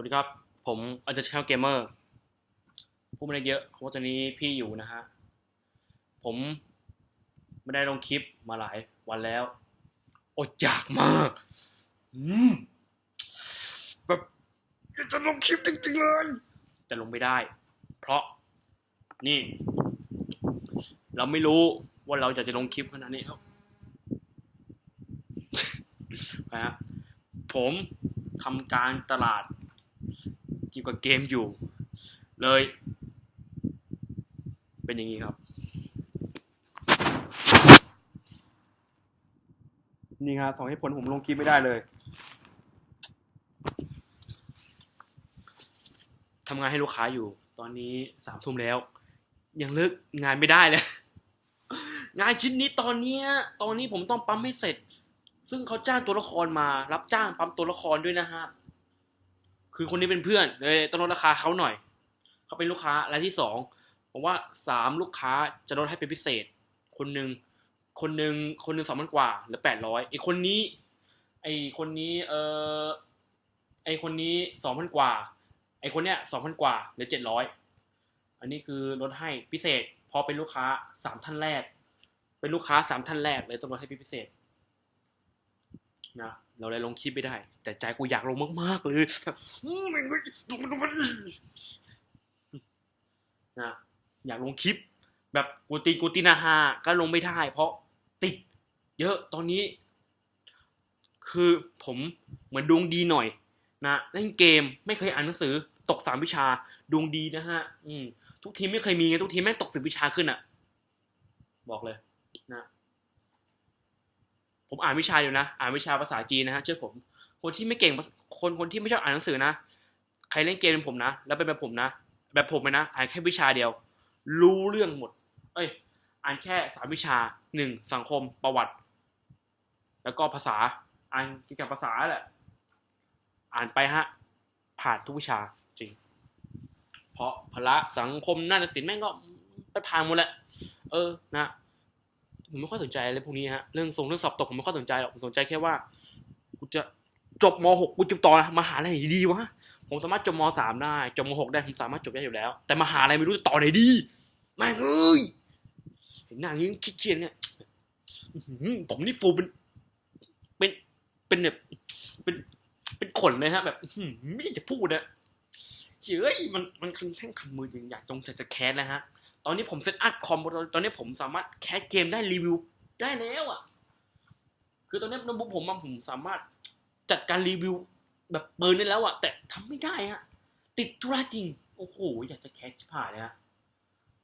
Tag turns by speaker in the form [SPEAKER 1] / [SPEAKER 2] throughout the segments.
[SPEAKER 1] วัสดีครับ ผมอาจารย์ชาเกมเมอร์พูดไม่ได้เยอะเพราะว่าตอนนี้พี่อยู่นะฮะ ผมไม่ได้ลงคลิปมาหลายวันแล้ว อดอยากมากอืมแบบอยากจะลงคลิปจริงๆเลยแต่ลงไม่ได้ เพราะนี่ เราไม่รู้ว่าเราจะจะลงคลิปขนาดนี้ครับนะฮะผมทำการตลาด เกี่ยวกับเกมอยู่ เลย เป็นอย่างนี้ครับ นี่ครับสองให้ผลผมลงคลิปไม่ได้เลยทำงานให้ลูกค้าอยู่ ตอนนี้สามทุ่มแล้ว ยังเลิกงานไม่ได้เลย งานชิ้นนี้ตอนเนี้ยตอนนี้ผมต้องปั๊มให้เสร็จ ซึ่งเขาจ้างตัวละครมา รับจ้างปั๊มตัวละครด้วยนะฮะ คือคนนี้เป็นเพื่อนเลยต้องลดราคาเขาหน่อย เขาเป็นลูกค้ารายที่สองผมว่าสามลูกค้าจะลดให้เป็นพิเศษ คนหนึ่งคนหนึ่งคนหนึ่งสองพันกว่าหรือแปดร้อยไอคนนี้ไอคนนี้เออไอคนนี้สองพันกว่า ไอคนเนี้ยสองพันกว่าหรือเจ็ดร้อยอันนี้คือลดให้พิเศษ พอเป็นลูกค้าสามท่านแรก เป็นลูกค้าสามท่านแรกเลยต้องลดให้พิเศษนะ เราเลยลงคลิปไม่ได้ แต่ใจกูอยากลงมากๆเลยนะอยากลงคลิป แบบกูตีกูตีนาฮาก็ลงไม่ได้ เพราะติด เยอะตอนนี้ คือผมเหมือนดวงดีหน่อย นะเล่นเกมไม่เคยอ่านหนังสือ ตกสามวิชาดวงดีนะฮะ อืมทุกทีไม่เคยมีไงทุกทีแม่งตกสิบวิชาขึ้นอะ บอกเลย ผมอ่านวิชาอยู่นะ อ่านวิชาภาษาจีนนะฮะเชื่อผม คนที่ไม่เก่งคนคนที่ไม่ชอบอ่านหนังสือนะ ใครเล่นเกมเป็นผมนะ แล้วเป็นแบบผมนะ แบบผมเลยนะ อ่านแค่วิชาเดียว รู้เรื่องหมด เอ้ย อ่านแค่สามวิชาหนึ่งสังคมประวัติ แล้วก็ภาษา อ่านเกี่ยวกับภาษาแหละ อ่านไปฮะ ผ่านทุกวิชาจริง เพราะพละสังคมน่าฏศิลป์แม่งก็ไปผ่านหมดแหละ เออ นะ ผมไม่ค่อยสนใจอะไรพวกนี้ฮะเรื่องส่งเรื่องสอบตกผมไม่ค่อยสนใจหรอกผมสนใจแค่ว่ากูจะจบม .6 กูจะต่อนะมหาลัยไหนดีวะผมสามารถจบม .3 ได้จบม .6 ได้ผมสามารถจบได้อยู่แล้ว แต่มหาลัยไม่รู้จะต่อไหนดีแม่งเอ้ยเห็นหน้างี้คิดเชียนเนี่ยผมนี่ฟูเป็น เป็นเป็นแบบเป็นเป็นขนเลยฮะ แบบไม่อยากจะพูดอะเฮ้ยมันมันคันแท่งคันมือจริงอยากจงจะจะแคสนะฮะ อนนี้ผมเซตอัพคอมตอนนี้ผมสามารถแคสเกมได้รีวิวได้แล้วอะ คือตอนนี้โน้ตบุ๊กผมอะผมสามารถจัดการรีวิว แบบเปิดได้แล้วอะ แต่ทำไม่ได้ฮะติดธุระจริง โอ้โห อยากจะแคสชิบหายเลยฮะ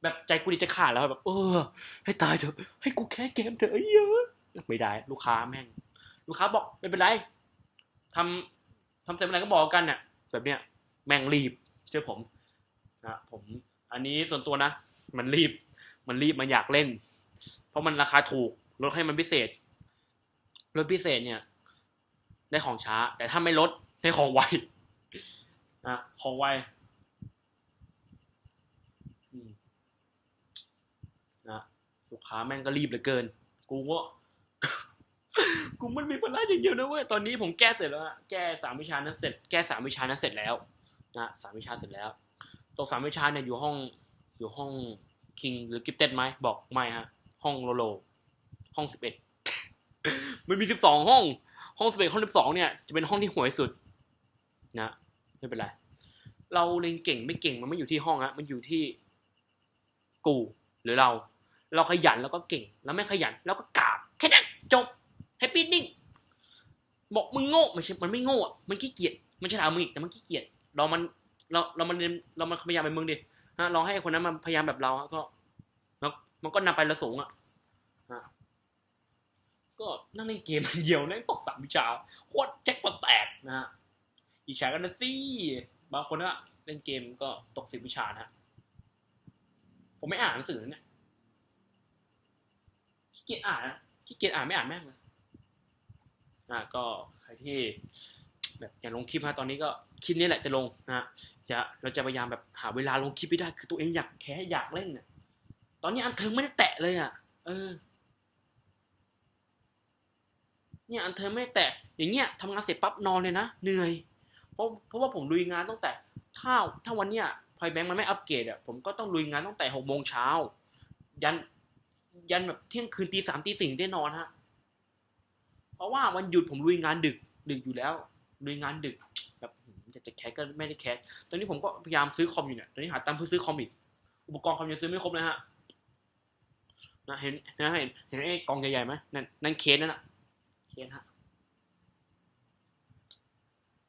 [SPEAKER 1] แบบใจกูดีจะขาดแล้วแบบ เออ ให้ตายเถอะให้กูแคสเกมเถอะไอ้เยอะไม่ได้ ลูกค้าแม่ง ลูกค้าบอกไม่เป็นไรทำทำเสร็จเมื่อไหร่ก็บอกกันเนี่ยแบบเนี้ยแม่งรีบเชื่อผมนะผม อันนี้ส่วนตัวนะ มันรีบ มันรีบมันอยากเล่น เพราะมันราคาถูกลดให้มันพิเศษลดพิเศษเนี่ย ได้ของช้า แต่ถ้าไม่ลดได้ของไวนะของไวนะลูกค้าแม่งก็รีบเหลือเกิน กูก็กูมันมีปัญหาอย่างเดียวนะเว้ย ตอนนี้ผมแก้เสร็จแล้วอะแก้สามวิชานั้นเสร็จ แก้สามวิชานั้นเสร็จแล้ว นะสามวิชาเสร็จแล้วตกสามวิชาเนี่ยอยู่ห้อง อยู่ห้องคิงหรือกิฟเต็ดไหมบอกไม่ฮะ ห้องโลโล ห้องสิบเอ็ดมันมีสิบสองห้อง ห้องสิบเอ็ดห้องสิบสองเนี่ยจะเป็นห้องที่ห่วยสุด นะไม่เป็นไรเราเรียนเก่งไม่เก่งมันไม่อยู่ที่ห้องฮะมันอยู่ที่กูหรือเรา เราขยันแล้วก็เก่ง แล้วไม่ขยันแล้วก็กาบแค่นั้นจบแฮปปี้นิ่งบอกมึงโง่ไม่ใช่มันไม่โง่อะมันขี้เกียจมันฉลาดมึงอีกแต่มันขี้เกียจเรามันเราเรามันเรียนเรามันพยายามเป็นมึงดิ ฮะลองให้คนนั้นมันพยายามแบบเราก็แล้วมันก็นำไประสูงอะก็นั่งเล่นเกมเดียวนั่งตกสามวิชาโคตรแจ็คปอตแตกนะฮะอีกฉากันนะสิบางคนก็เล่นเกมก็ตกสิบวิชานะฮะผมไม่อ่านหนังสือเนี่ยขี้เกียจอ่านนะขี้เกียจอ่านไม่อ่านแม่งเลยนะก็ใครที่ แบบอยากลงคลิปฮะตอนนี้ก็คลิปนี้แหละจะลงนะฮะจะเราจะพยายามแบบหาเวลาลงคลิปให้ได้ คือตัวเองอยากแค่อยากเล่นเนี่ยตอนนี้อันเทิงไม่ได้แตะเลยอะ เออ เนี่ยอันเทิงไม่ได้แตะอย่างเงี้ยทำงานเสร็จปั๊บนอนเลยนะเหนื่อย เพราะเพราะว่าผมลุยงานตั้งแต่ถ้าถ้าวันเนี้ยพอยแบงค์มันไม่อัปเกรดอะผมก็ต้องลุยงานตั้งแต่หกโมงเช้ายันยันแบบเที่ยงคืนตีสามตีสี่ได้นอนฮะ เพราะว่าวันหยุดผมลุยงานดึกดึกอยู่แล้ว ลุยงานดึกแบบจะจะแคสก็ไม่ได้แคสตอนนี้ผมก็พยายามซื้อคอมอยู่เนี่ยตอนนี้หาตังค์เพื่อซื้อคอมอีกอุปกรณ์คอมยังซื้อไม่ครบเลยฮะนะเห็นนะเห็นเห็นไอ้กองใหญ่ๆไหมนั่นนั่นเคสนั่นน่ะเคสฮะ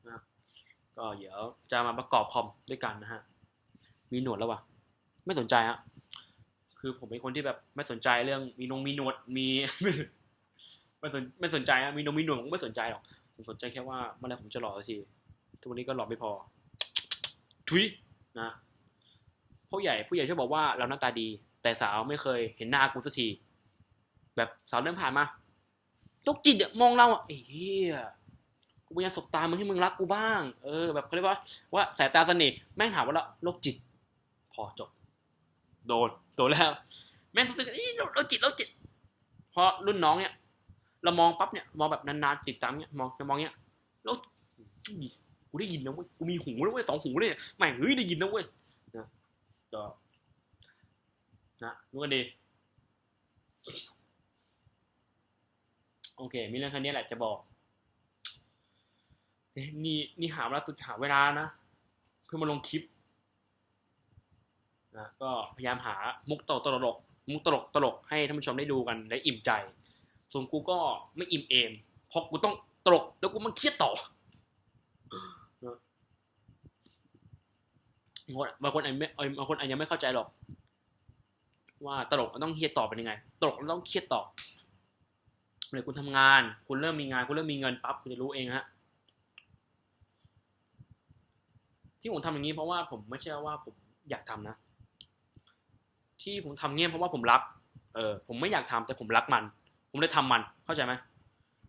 [SPEAKER 1] นะก็เดี๋ยวจะมาประกอบคอมด้วยกันนะฮะมีหนวดแล้ววะไม่สนใจฮะคือผมเป็นคนที่แบบไม่สนใจเรื่องมีนงมีหนวดมีไม่สนไม่สนใจอะมีนงมีหนวดผมไม่สนใจหรอก ผมสนใจแค่ว่าเมื่อไหรผมจะหล่อสักที ทุกวันนี้ก็หล่อไม่พอ ทุยนะผู้ใหญ่ผู้ใหญ่ชอบบอกว่าเราหน้าตาดี แต่สาวไม่เคยเห็นหน้ากูสักที แบบสาวเดินผ่านมาโรคจิตอะมองเราอะไอ้เหี้ยกูพยายามสบตามึงให้มึงรักกูบ้าง เออ แบบเขาเรียกว่าว่าสายตาเสน่ห์แม่งถามว่าละโรคจิต พอจบ โดนโดนแล้ว แม่งรู้สึกอีโรคจิตโรคจิต เพราะรุ่นน้องเนี่ย เรามองปั๊บเนี่ยมองแบบนานๆติดตามเนี่ยมองจะมองเนี่ยแล้วกูได้ยินนะเว้ยกูมีหูแล้วเว้ยสองหูเลยเนี่ยแม่งเฮ้ยได้ยินนะเว้ยนะก็นะรู้กันดีโอเค มีเรื่องแค่นี้แหละจะบอกเอ๊ะนี่นี่หาเวลาสุดหาเวลานะเพื่อมาลงคลิปนะก็พยายามหามุกตลกตลกมุกตลกตลกให้ท่านผู้ชมได้ดูกันและอิ่มใจ ส่วนกูก็ไม่อิ่มเอมเพราะกูต้องตลกแล้วกูมันเครียดต่อนะบางคนอาจไม่บางคนอาจยังไม่เข้าใจหรอก ว่าตลกมันต้องเครียดต่อเป็นยังไง ตลกมันต้องเครียดต่อเลยคุณทำงาน คุณเริ่มมีงาน คุณเริ่มมีเงินปั๊บคุณจะรู้เองฮะที่ผมทำอย่างนี้เพราะว่าผมไม่ใช่ว่าผมอยากทำนะ ที่ผมทำเงี้ยเพราะว่าผมรัก เออผมไม่อยากทำแต่ผมรักมัน ผมเลยทำมันเข้าใจไหม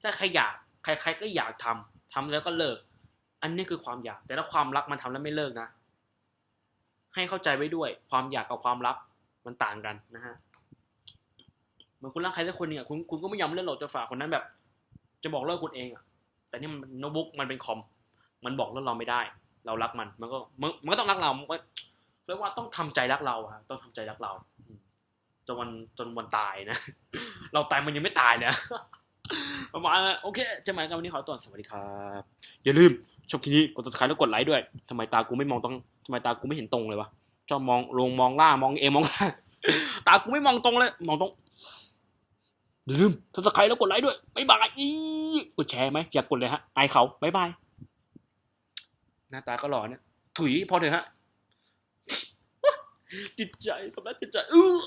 [SPEAKER 1] ถ้าใครอยากใครๆก็อยากทำทำแล้วก็เลิก อันนี้คือความอยาก แต่ถ้าความรักมันทำแล้วไม่เลิกนะ ให้เข้าใจไว้ด้วย ความอยากกับความรักมันต่างกันนะฮะเหมือนคุณรักใครสักคนหนึ่งอะคุณคุณก็ไม่ยอมเลิกหรอกจะฝากคนนั้นแบบ จะบอกเลิกคุณเองอะแต่นี่มันโน้ตบุ๊กมันเป็นคอม มันบอกเลิกเราไม่ได้ เรารักมัน มันก็มันมันก็ต้องรักเรามันก็เรียกว่าต้องทำใจรักเราอะต้องทำใจรักเราจนวันจนวันตายนะ เราตายมันยังไม่ตายเนะประมาณนั้นโอเคจะมากันวันนี้ขอตัวสวัสดีครับ อย่าลืมชมคลิปนี้กดติดตามแล้วกดไลค์ด้วยทำไมตากูไม่มองตรงทำไมตากูไม่เห็นตรงเลยวะชอบมองลงมองล่างมองเอมองล่าตากูไม่มองตรงเลย มองตรงอย่าลืมถ้าสไครแล้วกดไลค์ด้วยบ๊ายบายอีกดแชร์ไหมอยากกดเลยฮะไอายเขาบ๊ายบายหน้าตาก็หล่อเนี่ยถุยพอเถอะฮะจิตใจทำร้ายจิตใจเออ